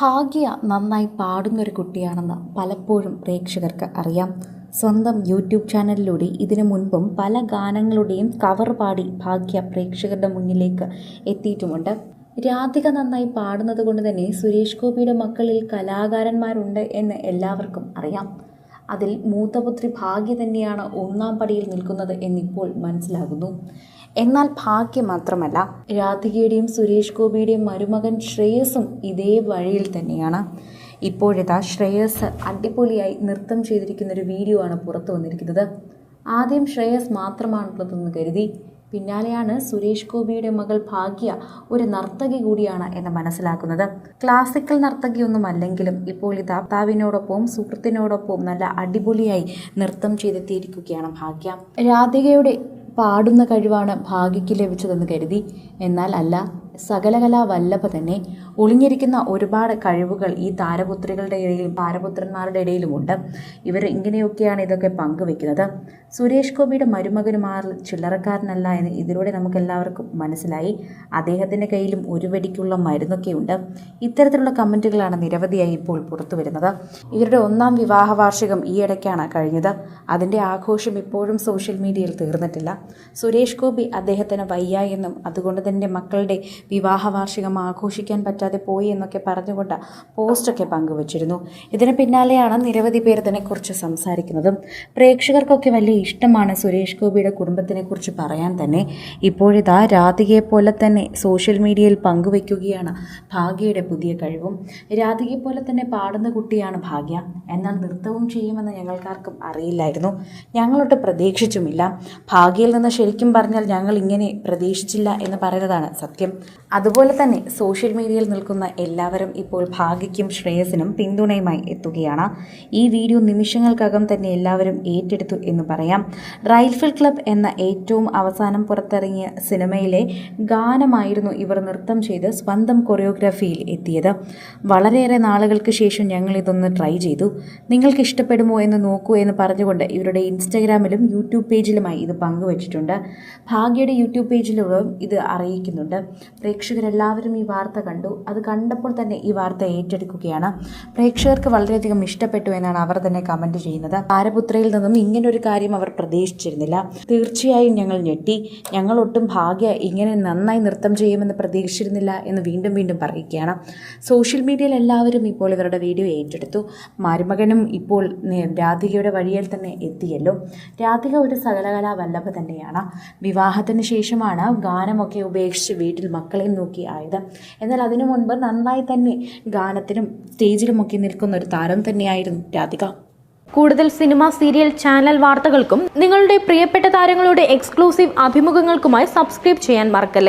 ഭാഗ്യ നന്നായി പാടുന്നൊരു കുട്ടിയാണെന്ന് പലപ്പോഴും പ്രേക്ഷകർക്ക് അറിയാം. സ്വന്തം യൂട്യൂബ് ചാനലിലൂടെ ഇതിനു മുൻപും പല ഗാനങ്ങളുടെയും കവർ പാടി ഭാഗ്യ പ്രേക്ഷകരുടെ മുന്നിലേക്ക് എത്തിയിട്ടുമുണ്ട്. രാധിക നന്നായി പാടുന്നത് കൊണ്ട് തന്നെ സുരേഷ് ഗോപിയുടെ മക്കളിൽ കലാകാരന്മാരുണ്ട് എന്ന് എല്ലാവർക്കും അറിയാം. അതിൽ മൂത്തപുത്രി ഭാഗ്യ തന്നെയാണ് ഒന്നാം പടിയിൽ നിൽക്കുന്നത് എന്നിപ്പോൾ മനസ്സിലാകുന്നു. എന്നാൽ ഭാഗ്യം മാത്രമല്ല രാധികയുടെയും സുരേഷ് ഗോപിയുടെയും മരുമകൻ ശ്രേയസും ഇതേ വഴിയിൽ തന്നെയാണ്. ഇപ്പോഴിതാ ശ്രേയസ് അടിപൊളിയായി നൃത്തം ചെയ്തിരിക്കുന്ന ഒരു വീഡിയോ ആണ് പുറത്തു വന്നിരിക്കുന്നത്. ആദ്യം ശ്രേയസ് മാത്രമാണുള്ളതെന്ന് കരുതി പിന്നാലെയാണ് സുരേഷ് ഗോപിയുടെ മകൾ ഭാഗ്യ ഒരു നർത്തകി കൂടിയാണ് എന്ന് മനസ്സിലാക്കുന്നത്. ക്ലാസിക്കൽ നർത്തകിയൊന്നും അല്ലെങ്കിലും ഇപ്പോൾ ഈ താത്താവിനോടൊപ്പവും സുഹൃത്തിനോടൊപ്പവും നല്ല അടിപൊളിയായി നൃത്തം ചെയ്തെത്തിയിരിക്കുകയാണ് ഭാഗ്യ. രാധികയുടെ പാടുന്ന കഴിവാണ് ഭാഗ്യയ്ക്ക് ലഭിച്ചതെന്ന് കരുതി. എന്നാൽ അല്ല സകലകലാ വല്ലഭ തന്നെ ഒളിഞ്ഞിരിക്കുന്ന ഒരുപാട് കഴിവുകൾ ഈ താരപുത്രികളുടെ ഇടയിലും താരപുത്രന്മാരുടെ ഇടയിലുമുണ്ട്. ഇവർ ഇങ്ങനെയൊക്കെയാണ് ഇതൊക്കെ പങ്കുവെക്കുന്നത്. സുരേഷ് ഗോപിയുടെ മരുമകനുമാർ ചില്ലറക്കാരനല്ല എന്ന് ഇതിലൂടെ നമുക്ക് എല്ലാവർക്കും മനസ്സിലായി. അദ്ദേഹത്തിന്റെ കയ്യിലും ഒരു വെടിക്കുള്ള മരുന്നൊക്കെയുണ്ട്. ഇത്തരത്തിലുള്ള കമന്റുകളാണ് നിരവധിയായി ഇപ്പോൾ പുറത്തു വരുന്നത്. ഇവരുടെ ഒന്നാം വിവാഹ വാർഷികം ഈ ഇടയ്ക്കാണ് കഴിഞ്ഞത്. അതിന്റെ ആഘോഷം ഇപ്പോഴും സോഷ്യൽ മീഡിയയിൽ തീർന്നിട്ടില്ല. സുരേഷ് ഗോപി അദ്ദേഹത്തിന് വയ്യ എന്നും അതുകൊണ്ട് തന്നെ മക്കളുടെ വിവാഹ വാർഷികം ആഘോഷിക്കാൻ പറ്റാതെ പോയി എന്നൊക്കെ പറഞ്ഞുകൊണ്ട് പോസ്റ്റൊക്കെ പങ്കുവച്ചിരുന്നു. ഇതിന് പിന്നാലെയാണ് നിരവധി പേർ ഇതിനെക്കുറിച്ച് സംസാരിക്കുന്നതും. പ്രേക്ഷകർക്കൊക്കെ വലിയ ഇഷ്ടമാണ് സുരേഷ് ഗോപിയുടെ കുടുംബത്തിനെക്കുറിച്ച് പറയാൻ തന്നെ. ഇപ്പോഴിതാ രാധികയെ പോലെ തന്നെ സോഷ്യൽ മീഡിയയിൽ പങ്കുവയ്ക്കുകയാണ് ഭാഗ്യയുടെ പുതിയ കഴിവും. രാധികയെ പോലെ തന്നെ പാടുന്ന കുട്ടിയാണ് ഭാഗ്യ. എന്നാൽ നൃത്തവും ചെയ്യുമെന്ന് ഞങ്ങൾക്കാർക്കും അറിയില്ലായിരുന്നു. ഞങ്ങളോട്ട് പ്രതീക്ഷിച്ചുമില്ല. ഭാഗ്യയിൽ നിന്ന് ശരിക്കും പറഞ്ഞാൽ ഞങ്ങൾ ഇങ്ങനെ പ്രതീക്ഷിച്ചില്ല എന്ന് പറയുന്നതാണ് സത്യം. അതുപോലെ തന്നെ സോഷ്യൽ മീഡിയയിൽ നിൽക്കുന്ന എല്ലാവരും ഇപ്പോൾ ഭാഗ്യയ്ക്കും ശ്രേയസിനും പിന്തുണയുമായി എത്തുകയാണ്. ഈ വീഡിയോ നിമിഷങ്ങൾക്കകം തന്നെ എല്ലാവരും ഏറ്റെടുത്തു എന്ന് പറയാം. റൈൽഫിൽ ക്ലബ് എന്ന ഏറ്റവും അവസാനം പുറത്തിറങ്ങിയ സിനിമയിലെ ഗാനമായിരുന്നു ഇവർ നൃത്തം ചെയ്ത് സ്വന്തം കൊറിയോഗ്രാഫിയിൽ എത്തിയത്. വളരെയേറെ നാളുകൾക്ക് ശേഷം ഞങ്ങൾ ഇതൊന്ന് ട്രൈ ചെയ്തു. നിങ്ങൾക്ക് ഇഷ്ടപ്പെടുമോ എന്ന് നോക്കൂ എന്ന് പറഞ്ഞുകൊണ്ട് ഇവരുടെ ഇൻസ്റ്റഗ്രാമിലും യൂട്യൂബ് പേജിലുമായി ഇത് പങ്കുവച്ചിട്ടുണ്ട്. ഭാഗ്യയുടെ യൂട്യൂബ് പേജിലൂടെ ഇത് അറിയിക്കുന്നുണ്ട്. പ്രേക്ഷകരെല്ലാവരും ഈ വാർത്ത കണ്ടു. അത് കണ്ടപ്പോൾ തന്നെ ഈ വാർത്ത ഏറ്റെടുക്കുകയാണ്. പ്രേക്ഷകർക്ക് വളരെയധികം ഇഷ്ടപ്പെട്ടു എന്നാണ് അവർ തന്നെ കമന്റ് ചെയ്യുന്നത്. താരപുത്രയിൽ നിന്നും ഇങ്ങനൊരു കാര്യം അവർ പ്രതീക്ഷിച്ചിരുന്നില്ല. തീർച്ചയായും ഞങ്ങൾ ഞെട്ടി. ഞങ്ങൾ ഒട്ടും ഭാഗ്യ ഇങ്ങനെ നന്നായി നൃത്തം ചെയ്യുമെന്ന് പ്രതീക്ഷിച്ചിരുന്നില്ല എന്ന് വീണ്ടും വീണ്ടും പറയുകയാണ്. സോഷ്യൽ മീഡിയയിൽ എല്ലാവരും ഇപ്പോൾ ഇവരുടെ വീഡിയോ ഏറ്റെടുത്തു. മരുമകനും ഇപ്പോൾ രാധികയുടെ വഴിയിൽ തന്നെ എത്തിയല്ലോ. രാധിക ഒരു സകലകലാ വല്ലഭ തന്നെയാണ്. വിവാഹത്തിന് ശേഷമാണ് ഗാനമൊക്കെ ഉപേക്ഷിച്ച് വീട്ടിൽ മക്കളെയും നോക്കി ആയത്. എന്നാൽ അതിനു മുൻപ് നന്നായി തന്നെ ഗാനത്തിനും സ്റ്റേജിലുമൊക്കെ നിൽക്കുന്ന ഒരു താരം തന്നെയായിരുന്നു രാധിക. കൂടുതൽ സിനിമ സീരിയൽ ചാനൽ വാർത്തകൾക്കും നിങ്ങളുടെ പ്രിയപ്പെട്ട താരങ്ങളുടെ എക്സ്ക്ലൂസീവ് അഭിമുഖങ്ങൾക്കുമായി സബ്സ്ക്രൈബ് ചെയ്യാൻ മറക്കല്ലേ?